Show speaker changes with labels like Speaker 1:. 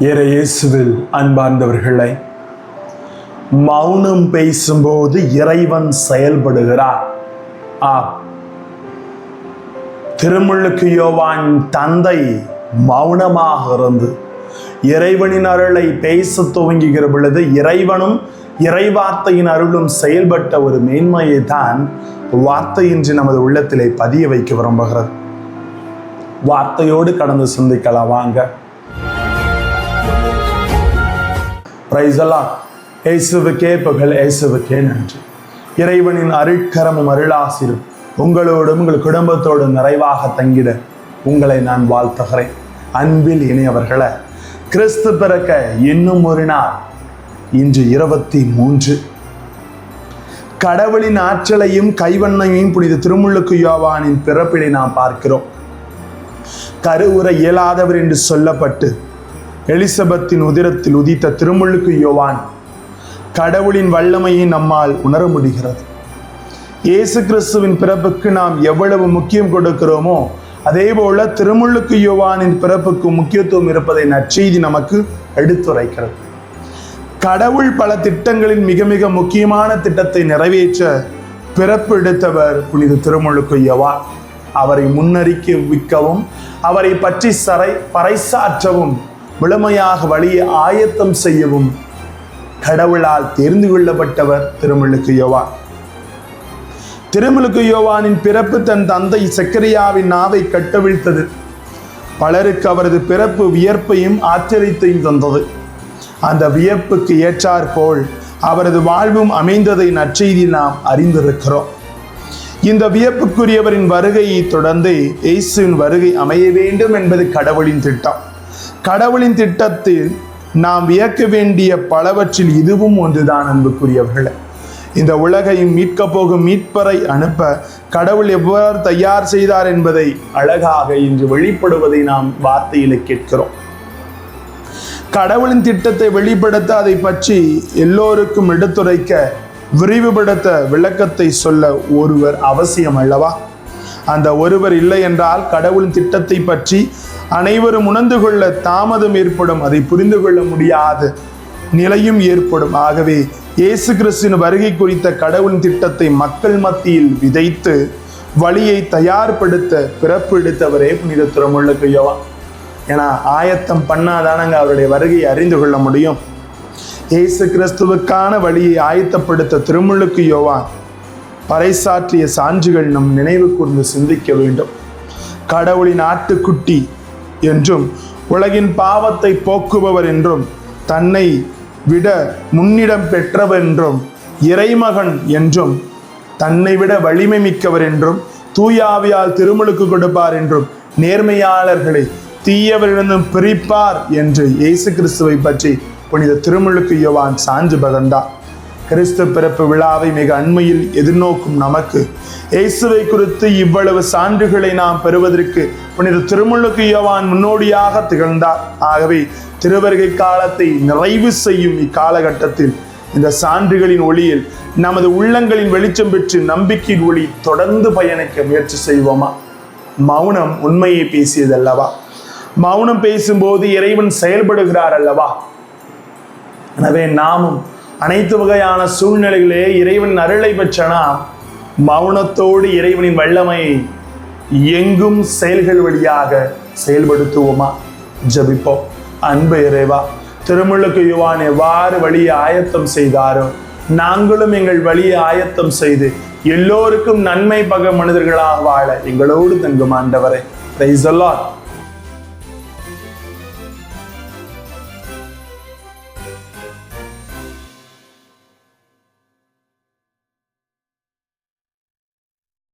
Speaker 1: இறையேசுவில் அன்பார்ந்தவர்களை மௌனம் பேசும்போது இறைவன் செயல்படுகிறார். ஆ. திருமுழுக்கு யோவான் தந்தை மௌனமாக இருந்து இறைவனின் அருளை பேச துவங்குகிற பொழுது இறைவனும் இறைவார்த்தையின் அருளும் செயல்பட்ட ஒரு மேன்மையை தான் வார்த்தையின்றி நமது உள்ளத்திலே பதிய வைக்க விரும்புகிறது. வார்த்தையோடு கடந்து சிந்திக்கலாம் வாங்க. பிரைசலாம் இயேசுவுக்கே புகழ் இயேசுவுக்கே நன்றி. இறைவனின் அருட்கரமும் அருளாசிரும். உங்களோடும் உங்கள் குடும்பத்தோடும் நிறைவாக தங்கிட உங்களை நான் வாழ்த்துகிறேன். அன்பில் இணையவர்களை கிறிஸ்து பிறக்க இன்னும் ஒரு நாள் இன்று இருபத்தி மூன்று. கடவுளின் ஆற்றலையும் கைவண்ணையும் புனித திருமுழுக்கு யோவானின் பிறப்பினை நாம் பார்க்கிறோம். கருவுற இயலாதவர் என்று சொல்லப்பட்டு எலிசபெத்தின் உதிரத்தில் உதித்த திருமுழுக்கு யோவான் கடவுளின் வல்லமையை நம்மால் உணர முடிகிறது. இயேசு கிறிஸ்துவின் பிறப்புக்கு நாம் எவ்வளவு முக்கியம் கொடுக்கிறோமோ அதே போல திருமுழுக்கு யோவானின் பிறப்புக்கு முக்கியத்துவம் இருப்பதை நற்செய்தி நமக்கு எடுத்துரைக்கிறது. கடவுள் பல திட்டங்களின் மிக மிக முக்கியமான திட்டத்தை நிறைவேற்ற பிறப்பு எடுத்தவர் புனித திருமுழுக்கு யோவான். அவரை முன்னறிக்க விற்கவும் அவரை பற்றி சரை பறைசாற்றவும் முழுமையாக வழியை ஆயத்தம் செய்யவும் கடவுளால் தெரிந்து கொள்ளப்பட்டவர் திருமுழுக்கு யோவான். திருமுழுக்கு யோவானின் பிறப்பு தன் தந்தை சக்கரியாவின் நாவை கட்டவிழ்த்தது. பலருக்கு அவரது பிறப்பு வியர்ப்பையும் ஆச்சரியத்தையும் தந்தது. அந்த வியப்புக்கு ஏற்றாற்போல் அவரது வாழ்வும் அமைந்ததை நற்செய்தி நாம் அறிந்திருக்கிறோம். இந்த வியப்புக்குரியவரின் வருகையை தொடர்ந்து இயேசுவின் வருகை அமைய வேண்டும் என்பது கடவுளின் திட்டம். கடவுளின் திட்டத்தில் நாம் வியக்க வேண்டிய பலவற்றில் இதுவும் ஒன்றுதான் அன்புக்குரியவர்களே. இந்த உலகையும் மீட்க போகும் மீட்பரை அனுப்ப கடவுள் எவ்வாறு தயார் செய்தார் என்பதை அழகாக இன்று வெளிப்படுவதை நாம் வார்த்தையில் கேட்கிறோம். கடவுளின் திட்டத்தை வெளிப்படுத்த அதை பற்றி எல்லோருக்கும் எடுத்துரைக்க விரிவுபடுத்த விளக்கத்தை சொல்ல ஒருவர் அவசியம் அல்லவா? அந்த ஒருவர் இல்லை என்றால் கடவுளின் திட்டத்தை பற்றி அனைவரும் உணர்ந்து கொள்ள தாமதம் ஏற்படும். அதை புரிந்து கொள்ள முடியாத. நிலையும் ஏற்படும். ஆகவே இயேசு கிறிஸ்துவின் வருகை குறித்த கடவுளின் திட்டத்தை மக்கள் மத்தியில் விதைத்து வழியை தயார்படுத்த பிறப்பு எடுத்தவரே புனித திறமுள்ள யோவா ஏன்னா ஆயத்தம் பண்ணாதானங்க அவருடைய வருகையை அறிந்து கொள்ள முடியும். இயேசு கிறிஸ்துவுக்கான வழியை ஆயத்தப்படுத்த திருமுழுக்கு யோவான் பறைசாற்றிய சான்றுகள் நம் நினைவு கூர்ந்து சிந்திக்க வேண்டும். கடவுளின் ஆட்டுக்குட்டி என்றும் உலகின் பாவத்தை போக்குபவர் என்றும் தன்னை விட முன்னிடம் பெற்றவர் என்றும் இறைமகன் என்றும் தன்னை விட வலிமை மிக்கவர் என்றும் தூயாவியால் திருமுழுக்கு கொடுப்பார் என்றும் நேர்மையாளர்களை தீயவரிடந்தும் பிரிப்பார் என்று இயேசு கிறிஸ்துவை பற்றி புனித திருமுழுக்கு யோவான் சான்று பகர்ந்தார் கிறிஸ்து பிறப்பு விழாவை மிக அண்மையில் எதிர்நோக்கும் நமக்கு. இயேசுவை குறித்து இவ்வளவு சான்றுகளை நாம் பெறுவதற்கு புனித திருமுழுக்கு யோவான் முன்னோடியாக திகழ்ந்தார். ஆகவே திருவருகை காலத்தை நிறைவு செய்யும் இக்காலகட்டத்தில் இந்த சான்றுகளின் ஒளியில் நமது உள்ளங்களின் வெளிச்சம் பெற்று நம்பிக்கையின் ஒளி தொடர்ந்து பயணிக்க முயற்சி செய்வோமா? மௌனம் உண்மையை பேசியதல்லவா? மௌனம் பேசும்போது இறைவன் செயல்படுகிறார் அல்லவா? எனவே நாமும் அனைத்து வகையான சூழ்நிலைகளே இறைவன் அருளை பெற்றனா? மௌனத்தோடு இறைவனின் வல்லமை எங்கும் செயல்கள் வழியாக செயல்படுத்துவோமா? ஜபிப்போம். அன்பு இறைவா திருமுழுக்கு யுவான் எவ்வாறு வழியை ஆயத்தம் செய்தாரோ நாங்களும் எங்கள் வழியை ஆயத்தம் செய்து எல்லோருக்கும் நன்மை பக மனிதர்களாக வாழ எங்களோடு தங்கும் ஆண்டவரை. பிரைஸ்